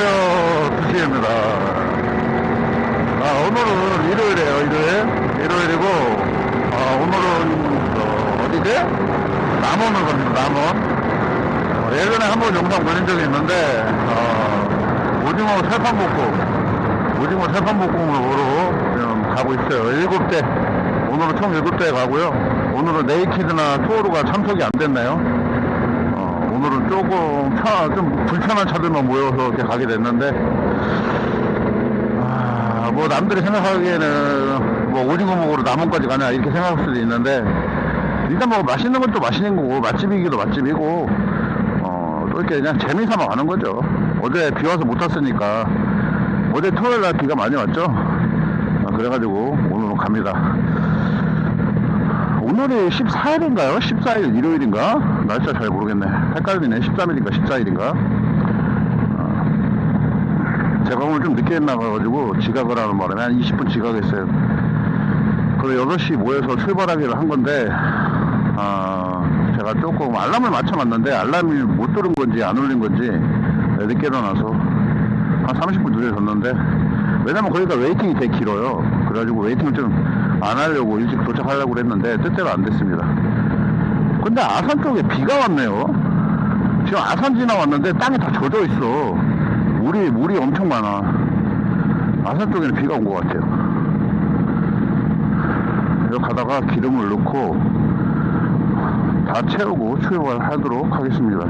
안녕하세요. 두시입니다. 아, 오늘은 일요일이에요, 일요일. 일요일이고, 아, 오늘은, 어, 어디지? 남원을 갑니다, 남원. 어, 예전에 한 번 영상 보낸 적이 있는데, 어, 오징어 철판볶음, 오징어 철판볶음을 보러 지금 가고 있어요. 일곱 대. 오늘은 총 일곱 대 가고요. 오늘은 네이키드나 투어로가 참석이 안 됐나요? 어, 오늘은 조금 차, 좀 불편한 차들만 모여서 이렇게 가게 됐는데, 아, 뭐 남들이 생각하기에는 뭐 오징어 먹으러 남원까지 가냐 이렇게 생각할 수도 있는데, 일단 뭐 맛있는 건또 맛있는 거고, 맛집이기도 맛집이고, 어, 또 이렇게 그냥 재미삼아 가는 거죠. 어제 비 와서 못 왔으니까, 어제 토요일 날 비가 많이 왔죠? 아, 그래가지고 오늘은 갑니다. 오늘이 14일인가요? 14일 일요일인가? 날짜 잘 모르겠네. 헷갈리네. 13일인가 14일인가? 제가 오늘 좀 늦게 나가가지고 지각을 하는 바람에 한 20분 지각했어요. 그리고 8시 모여서 출발하기로 한 건데, 아, 제가 조금 알람을 맞춰놨는데 알람이 못 들은 건지 안 울린 건지 늦게 일어나서 한 30분 늦어졌는데, 왜냐면 거기가 웨이팅이 되게 길어요. 그래가지고 웨이팅을 좀 안 하려고 일찍 도착하려고 그랬는데 뜻대로 안 됐습니다. 근데 아산 쪽에 비가 왔네요. 지금 아산 지나왔는데 땅이 다 젖어 있어. 물이, 물이 엄청 많아. 아산 쪽에는 비가 온 것 같아요. 여기 가다가 기름을 넣고 다 채우고 출발 하도록 하겠습니다.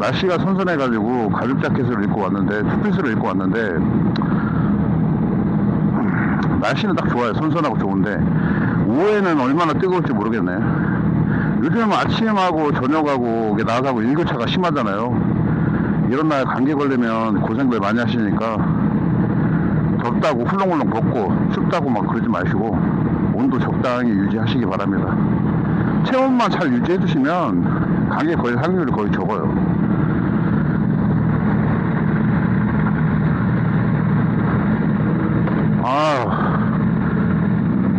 날씨가 선선해가지고 가죽 자켓을 입고 왔는데, 투피스를 입고 왔는데, 날씨는 딱 좋아요. 선선하고 좋은데 오후에는 얼마나 뜨거울지 모르겠네. 요즘 아침하고 저녁하고 낮하고 일교차가 심하잖아요. 이런 날 감기 걸리면 고생들 많이 하시니까 덥다고 훌렁훌렁 벗고 춥다고 막 그러지 마시고 온도 적당히 유지하시기 바랍니다. 체온만 잘 유지해 주시면 감기 걸릴 확률이 거의 적어요. 아,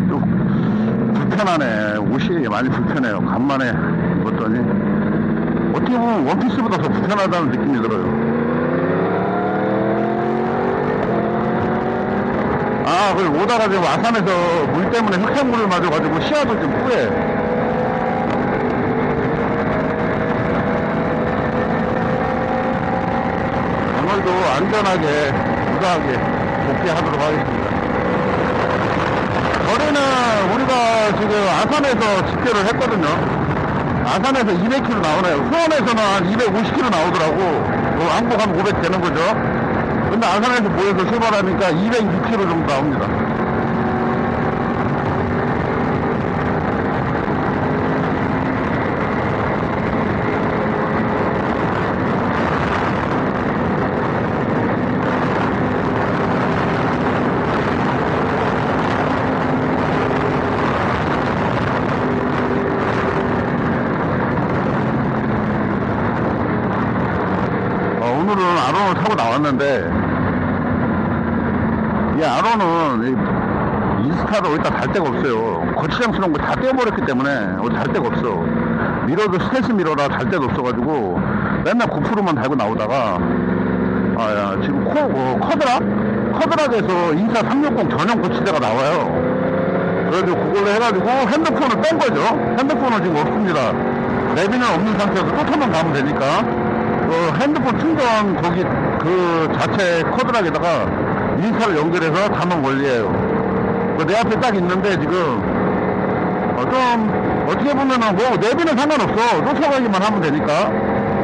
좀 옷이 많이 불편해요. 간만에 입었더니 어떻게 보면 원피스보다 더 불편하다는 느낌이 들어요. 아, 그리고 오다가 지금 아산에서 물 때문에 흑색물을 맞아가지고 시야도 좀 뿌해. 오늘도 안전하게, 무사하게 복귀하도록 하겠습니다. 거리는 우리가 지금 아산에서 집계를 했거든요. 아산에서 200km 나오네요. 수원에서는 한 250km 나오더라고. 뭐 왕복하면 500 되는 거죠. 근데 아산에서 모여서 출발하니까 206km 정도 나옵니다. 어, 오늘은 아론을 타고 나왔는데 이 아론은 이 인 스타로 여기다 달 데가 없어요. 거치장스러운 거 다 떼어버렸기 때문에 어디 달 데가 없어. 미러도 스테스 미러라 달 데가 없어가지고 맨날 9%만 달고 나오다가 아 야 지금 코 어, 커드락 커드락에서 인사 360 전용 고치대가 나와요. 그래가지고 그걸로 해가지고 핸드폰을 뺀 거죠. 핸드폰은 지금 없습니다. 내비는 없는 상태여서 또 터만 가면 되니까 그 핸드폰 충전 거기 그 자체 코드락에다가 인사를 연결해서 담은 원리예요. 그내 앞에 딱 있는데 지금 어, 좀 어떻게 보면은 뭐 내비는 상관없어 쫓아가기만 하면 되니까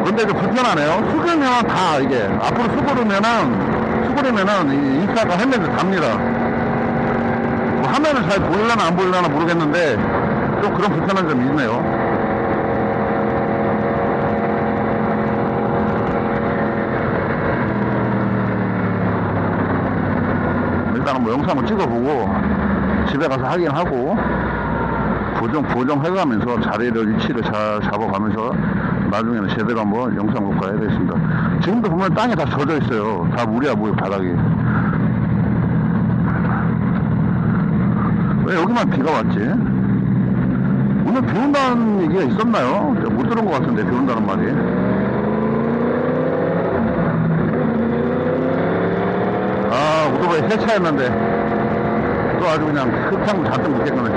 근데 좀 불편하네요. 숙이면 다 이게 앞으로 수그르면은 이 인사가 헬멧을 답니다. 뭐 화면을 잘 보일려나 안 보일려나 모르겠는데 좀 그런 불편한 점이 있네요. 일단은 뭐 영상을 찍어보고 집에 가서 확인하고 보정 보정해가면서 자리를 위치를 잘 잡아가면서 나중에는 제대로 한번 영상 녹화해야 되겠습니다. 지금도 보면 땅에 다 젖어 있어요. 다 물이야 물 뭐, 바닥이. 왜 여기만 비가 왔지? 오늘 비 온다는 얘기가 있었나요? 못 들은 것 같은데 비 온다는 말이. 아 오토바이 세차했는데 또 아주 그냥 흙탕 잔뜩 묻겠거든.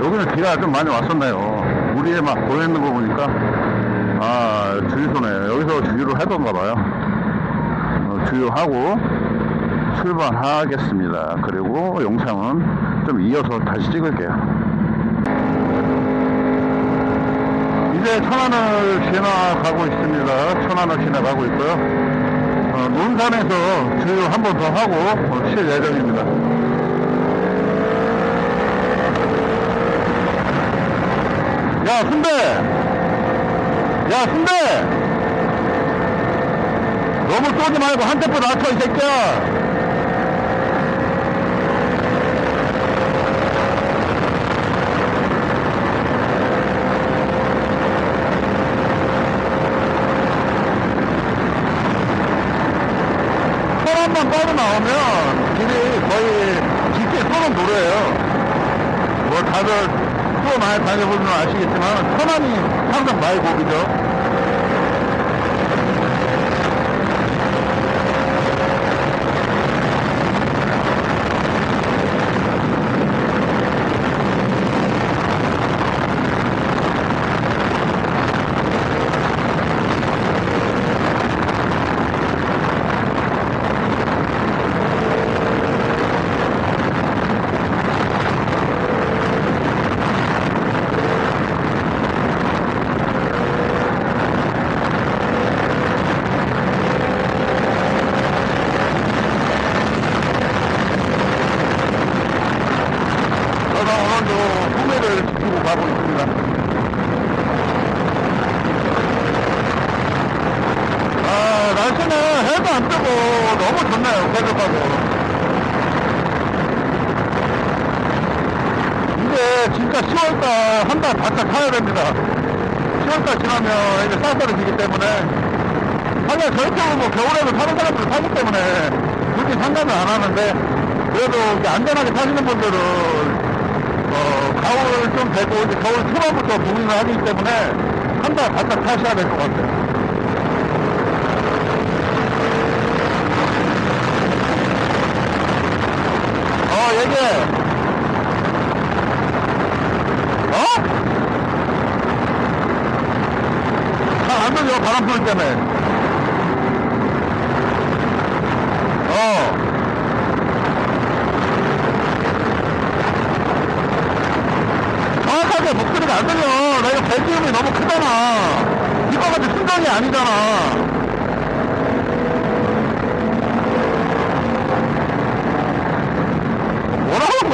여기는 비가 좀 많이 왔었네요. 물이 막 고여있는 거 보니까, 아, 주유소네. 여기서 주유를 하던가 봐요. 어, 주유하고 출발하겠습니다. 그리고 영상은 좀 이어서 다시 찍을게요. 이제 천안을 지나가고 있습니다. 천안을 지나가고 있고요. 어, 논산에서 주유 한 번 더 하고 어, 칠 예정입니다. 야, 순대! 야, 순대! 너무 쏘지 말고 한 템포 낮춰, 이 새끼야! 천안만 빠져 나오면 길이 거의 깊게 쏘는 도로예요. 뭐 다들 또 많이 다녀보면 아시겠지만 천안이 항상 많이 고비죠. 저는 오늘도 후배를 지키고 가고 있습니다. 아, 날씨는 해도 안 뜨고 너무 좋네요, 새벽하고. 이제 진짜 10월달 한 달 바짝 타야 됩니다. 10월달 지나면 이제 쌀쌀해지기 때문에 사실 저쪽은 뭐 겨울에도 타는 사람들 타기 때문에 굳이 상관은 안 하는데 그래도 안전하게 타시는 분들은 어, 가을 좀 되고 이제 겨울 초반부터 부응을 하기 때문에 한 달 바짝 타셔야 될 것 같아요. 어, 얘기해. 어? 잘안 들려, 바람 불 때문에. 어. 정확하게 목소리가 안 들려. 나 이거 배기음이 너무 크잖아. 이거 같은 순정이 아니잖아.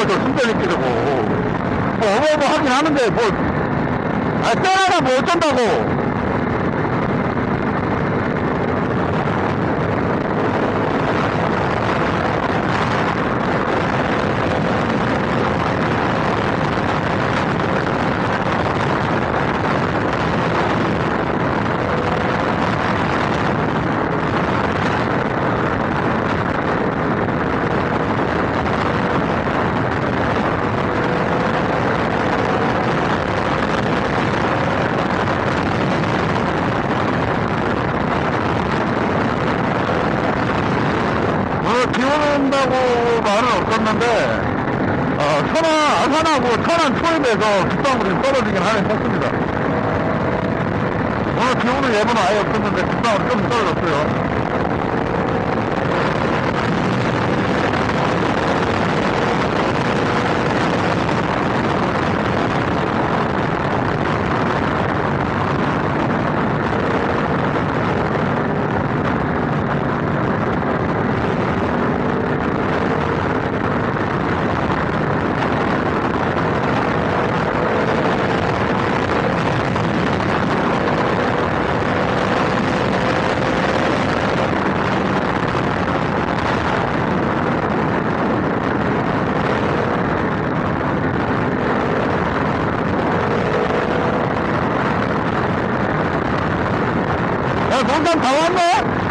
뭐라는 거죠, 순정이끼리고. 뭐, 어머어머 하긴 하는데, 뭐, 아, 때라가 뭐 어쩐다고. 오늘 비 오는다고 말은 없었는데, 어, 천안, 아산하고 천안 초입에서 좀 떨어지긴 하긴 했습니다. 오늘 비 오는 예보는 아예 없었는데 빗방울이 좀 떨어졌어요. 야, 농담 다왔네?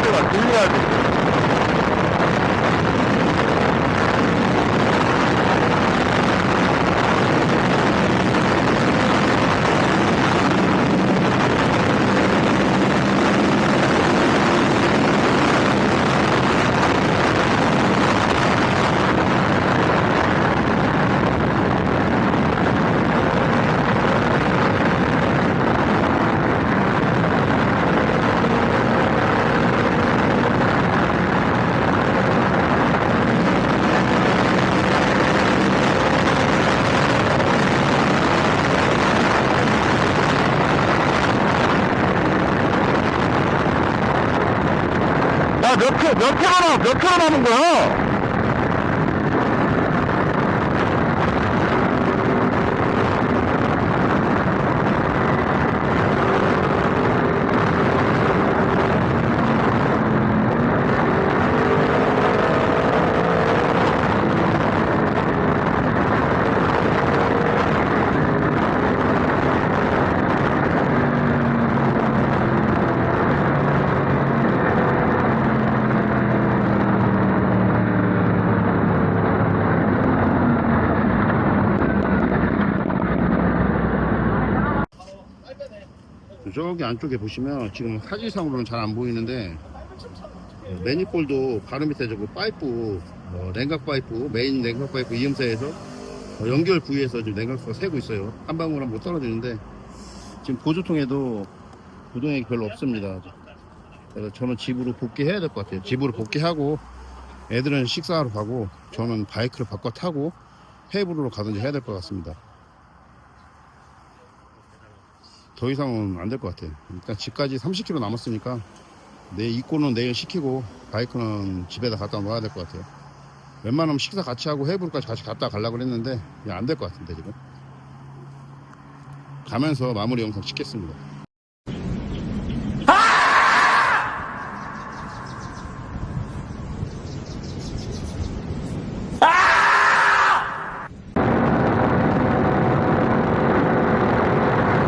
소리가 들려야지. 야, 몇 킬로, 몇 킬로, 남- 몇 킬로 남은 거야? 저기 안쪽에 보시면 지금 사진상으로는 잘 안 보이는데 어, 매니폴도 바로 밑에 저거 파이프 어, 냉각 파이프 메인 냉각 파이프 이음새에서 어, 연결 부위에서 지금 냉각수가 새고 있어요. 한 방울 한번 떨어지는데 지금 보조통에도 부동액이 별로 없습니다. 그래서 저는 집으로 복귀해야 될 것 같아요. 집으로 복귀하고 애들은 식사하러 가고 저는 바이크를 바꿔 타고 헤이브로로 가든지 해야 될 것 같습니다 더 이상은 안 될 것 같아요. 일단 집까지 30km 남았으니까 내 입고는 내일 시키고 바이크는 집에다 갖다 놓아야 될 것 같아요. 웬만하면 식사 같이 하고 해부까지 같이 갔다 가려고 했는데 안 될 것 같은데 지금. 가면서 마무리 영상 찍겠습니다.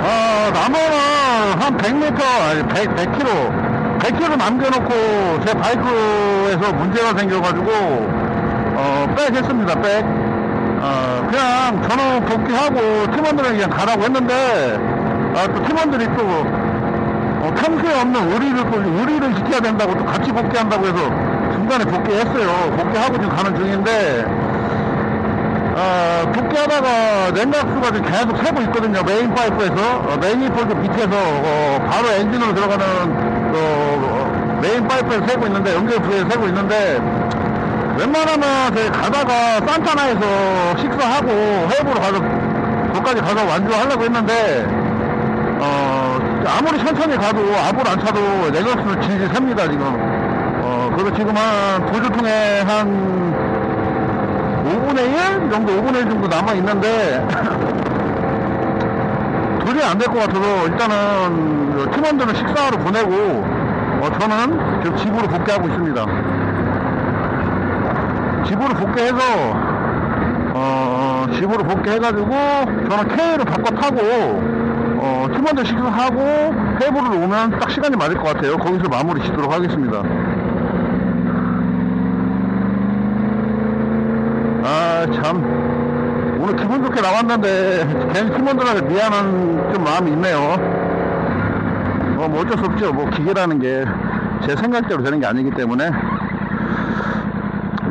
어, 나무는 한 100m, 아니 100, 100km, 100km 남겨놓고 제 바이크에서 문제가 생겨가지고, 어, 백 했습니다, 백. 어, 그냥 저는 복귀하고 팀원들에게 그냥 가라고 했는데, 아, 또 팀원들이 또, 어, 평소에 없는 의리를, 또 의리를 지켜야 된다고 또 같이 복귀한다고 해서 중간에 복귀했어요. 복귀하고 지금 가는 중인데, 어, 복귀하다가 냉각수가 계속 새고 있거든요. 메인 파이프에서. 어, 메인 폴드 밑에서, 어, 바로 엔진으로 들어가는, 어, 어, 메인 파이프에서 새고 있는데, 연결 부위에 새고 있는데, 웬만하면 가다가 산타나에서 식사하고 해부로 가서, 거기까지 가서 완주하려고 했는데, 어, 아무리 천천히 가도, 압을 안 차도 냉각수는 질질 셉니다, 지금. 어, 그리고 지금 한, 보조통에 한, 5분의 1 정도, 5분의 1 정도 남아 있는데, 도저히 안될 것 같아서 일단은 팀원들은 식사하러 보내고, 어, 저는 지금 집으로 복귀하고 있습니다. 집으로 복귀해서, 어, 집으로 복귀해가지고, 저는 K를 바꿔 타고, 어, 팀원들 식사하고, 해부를 오면 딱 시간이 맞을 것 같아요. 거기서 마무리 짓도록 하겠습니다. 아, 참. 오늘 기분 좋게 나왔는데, 괜히 팀원들한테 미안한 좀 마음이 있네요. 어, 뭐 어쩔 수 없죠. 뭐 기계라는 게 제 생각대로 되는 게 아니기 때문에.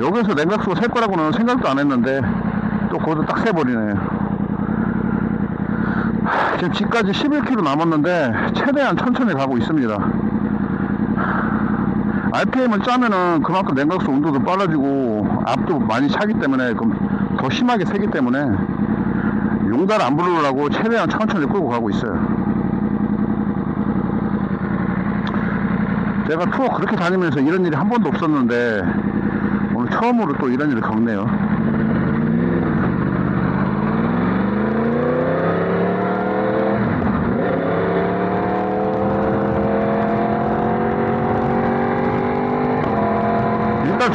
여기서 냉각수가 셀 거라고는 생각도 안 했는데, 또 거기서 딱 새버리네. 하, 지금 집까지 11km 남았는데, 최대한 천천히 가고 있습니다. RPM을 짜면은 그만큼 냉각수 온도도 빨라지고 압도 많이 차기 때문에 그럼 더 심하게 새기 때문에 용달 안 부르려고 최대한 천천히 끌고 가고 있어요. 제가 투어 그렇게 다니면서 이런 일이 한 번도 없었는데 오늘 처음으로 또 이런 일을 겪네요.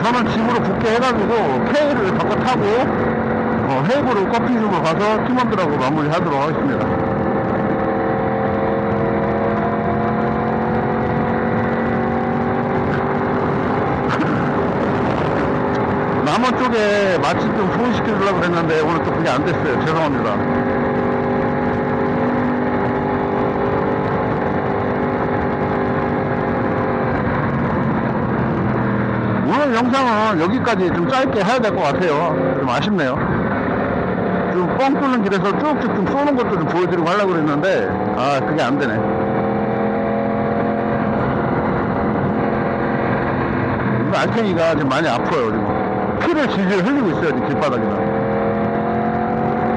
저는 짐으로 붙게 해가지고 페이를 바꿔 타고 어, 해부로 커피숍을 가서 팀원들하고 마무리하도록 하겠습니다. 남원 쪽에 맛집 좀 소개시켜주려고 그랬는데 오늘 또 그게 안 됐어요. 죄송합니다. 오늘 영상은 여기까지 좀 짧게 해야 될 것 같아요. 좀 아쉽네요. 좀 뻥 뚫는 길에서 쭉쭉 좀 쏘는 것도 좀 보여드리고 하려고 그랬는데, 아, 그게 안 되네. 이거 알탱이가 지금 많이 아파요, 지금. 피를 질질 흘리고 있어요, 지금 길바닥에다.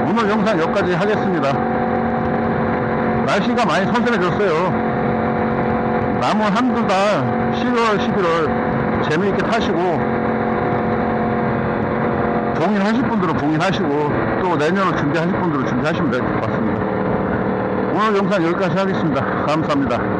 오늘 영상 여기까지 하겠습니다. 날씨가 많이 선선해졌어요. 남은 한두 달, 10월, 11월 재미있게 타시고, 봉인하실 분들은 봉인하시고, 또 내년을 준비하실 분들은 준비하시면 될 것 같습니다. 오늘 영상 여기까지 하겠습니다. 감사합니다.